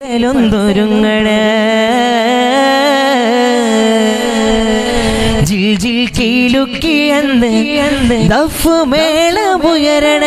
ലൊന്തൊരുങ്ങണ ജിൽ ജിൽ കീലുക്കി അന്ന് ദഫ് മേളമുയരണ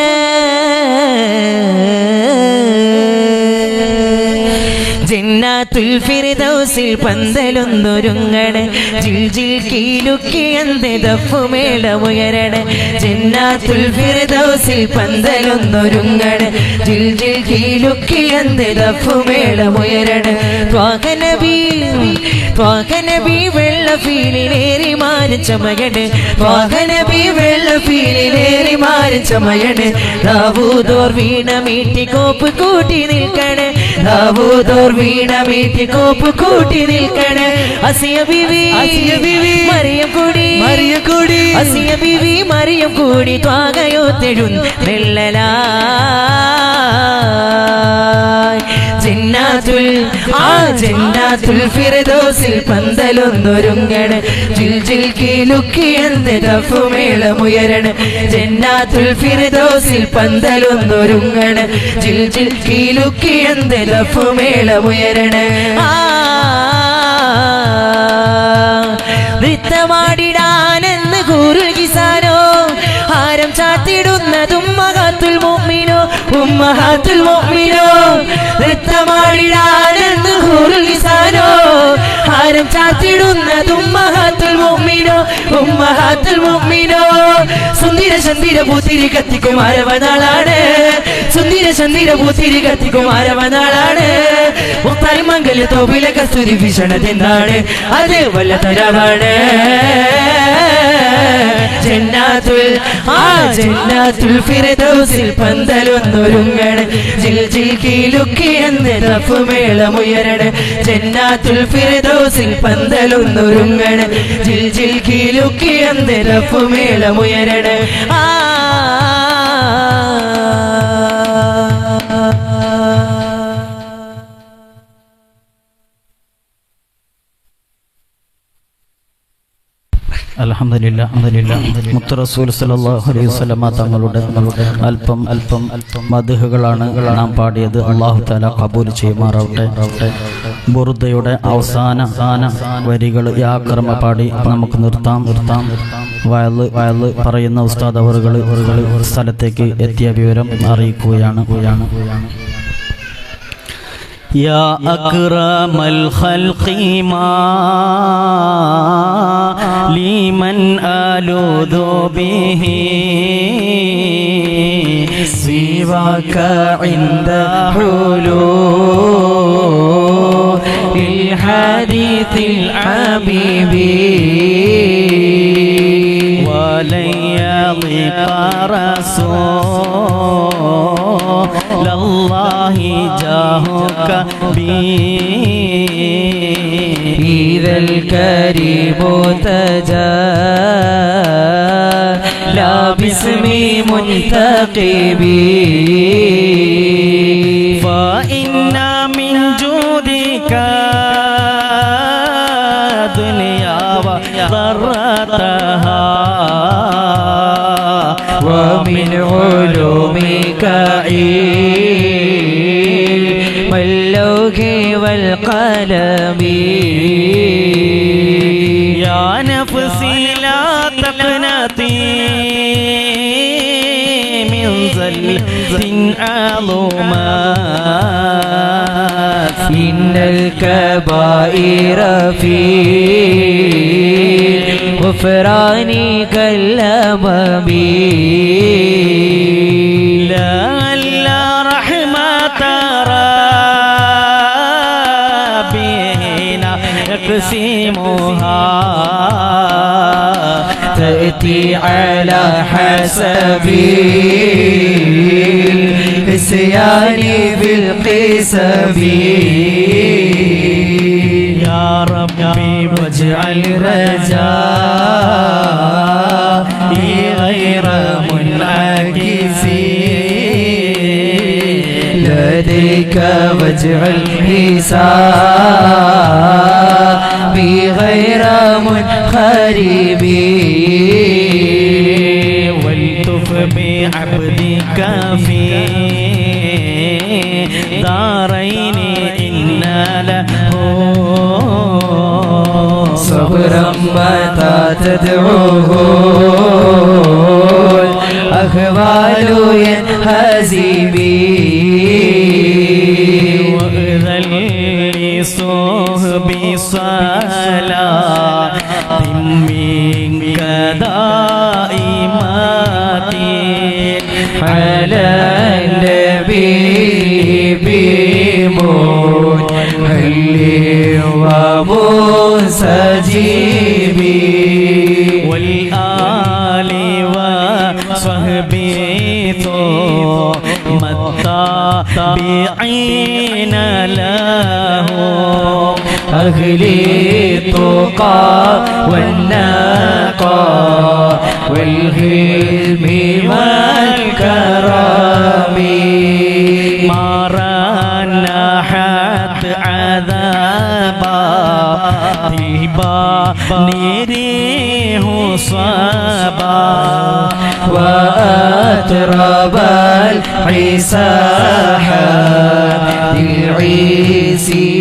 ജന്നാത്തുൽ ഫിർദൗസിൽ പന്തലൊന്നൊരുങ്ങണ്. ജിൽ ജിൽ കീലുക്കി അന്ന് ദഫ് മേളമുയരണ ജന്നാത്തുൽ ഫിർദൗസിൽ പന്തലൊന്നൊരുങ്ങണ. ജിൽ ജിൽ കീലുക്കി അന്ന് ദഫ് മേളമുയരണ ത്വാകനബി ത്വാകനബി വെള്ള ഫീലിലേറി മാറി ചമയണ്. ത്വാകനബി വെള്ള ഫീലിലേറി മാറി ചമയണ്. ദാവൂദോർ വീണ മീട്ടി കോപ്പ് കൂട്ടി നിൽക്കണ്. ദാവൂദോർ വീണ മീട്ടി കോപ്പ് കൂട്ടി നിൽക്കണ്. അസിയ ബിവി അസിയ ബീവി, മറിയം കൂടി. മറിയം കൂടി, അസിയ ബിവി മറിയം കൂടി ത്വാകയോ തെഴുന്നു വെള്ളലാ. ജന്നാത്തുൽ ഫിർദൗസിൽ പന്തലൊന്നൊരുങ്ങണ്. ജിൽ ജിൽ കീലുക്കി എന്ത് ദഫുമേളമുയരണ് ജന്നാത്തുൽ ഫിർദൗസിൽ പന്തലൊന്നൊരുങ്ങണ്. ജിൽ ജിൽ കീലുക്കി എന്ത് ദഫുമേളമുയരണ് ആ വൃത്തമാടിടാനെന്ന് കൂറുൽ കിസാനോ ഹാരം ചാത്തിടുന്നതും മഹാത്തുൽ മോമിനോ ഉമ്മഹാത്തുൽ മോമിനോ കിസാനോ ഹാരം ചാത്തിടുന്നതും മഹാത്തുൽ മുഅ്മിനോ ഉമ്മഹാത്തുൽ മുഅ്മിനോ. സുന്ദര ചന്ദിര പൂത്തിരി കത്തിക്കുമാരവനാളാണ് സുന്ദര ചന്ദിര പൂത്തിരി കത്തിക്കുമാരവനാളാണ് മുത്താരി മംഗല തോപിലെ കസ്തൂരി ഭീഷണത്തിനാണ് അത് വല്ല തരവാണ്. ജന്നാത്തുൽ ആ ജന്നാത്തുൽ ഫിർദൗസിൽ പന്തലൊന്നൊരുങ്ങണ്. ജിൽ ജിൽ കീലുക്കി എന്ന് റഫുമേളമുയരണ് ജന്നാത്തുൽ ഫിർദൗസിൽ പന്തലൊന്നൊരുങ്ങണ്. ജിൽ ജിൽ കീലുക്കി എന്ന് റഫുമേളമുയരണ് ആ അൽഹംദുലില്ലാ, അൽഹംദുലില്ലാ. മുത്ത് റസൂൽ അലൈഹി വസല്ലമ തങ്ങളുടെ അല്പം അല്പം അല്പം നാം പാടിയത്. അള്ളാഹു താല കബൂൽ ചെയ്യുമാറാവട്ടെ. ബുറുദയുടെ അവസാന വരികൾ വരികൾ യാക്രമ പാടി നമുക്ക് നിർത്താം. നിർത്താം വയൽ വയൽ പറയുന്ന ഉസ്താദ് അവറുകൾ സ്ഥലത്തേക്ക് എത്തിയ വിവരം അറിയിക്കുകയാണ്. യാണ് يا أكرم الخلق ما لمن ألوذ به سواك عند حلول الحديث الحبيب ولن يضيق رسول ലല്ലാഹി ജാഹോ കബീരൽ കരീബോ തജാ. ലാ ബിസ്മി മുൻതഖിബീ. ميكائيل واللوح والقلم. يا نفسي لا تقنطي من ظل أظلمات إن الكبائر في غفرانك بي تأتي على حسب النسيان بالقسم يا ربي واجعل رجائي غير منعكس لديك واجعل حسابي غير منخرب والتف بعبدك في دارين إن له صبرا متى تدعوه الأهوال ينهزي بي على النبي بموت هلي ومنسجبي والآل وصحبي ثم الطابعين لهم أهل التقى والنقى والهيم والكرم مرة نحت عذابا تيبا نريه صبا وأترب الحساحة بالعيسي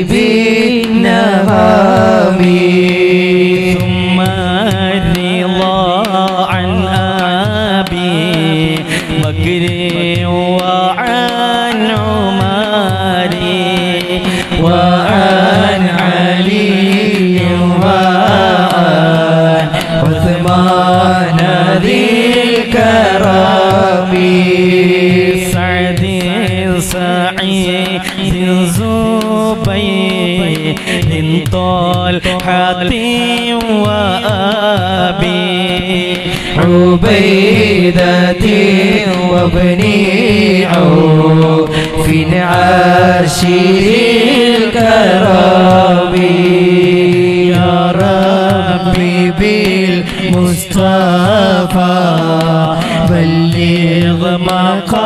معنى ذي الكرم سعيد زبيد طلحة وأبي. عبيدة وابني في عرشه الكرم بالمصطفى بلغ مقاصدنا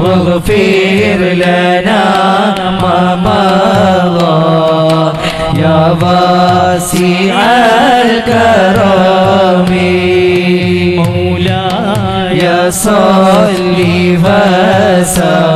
واغفر لنا ما مضى. يا واسع الكرم مولاي يا صل وسلم.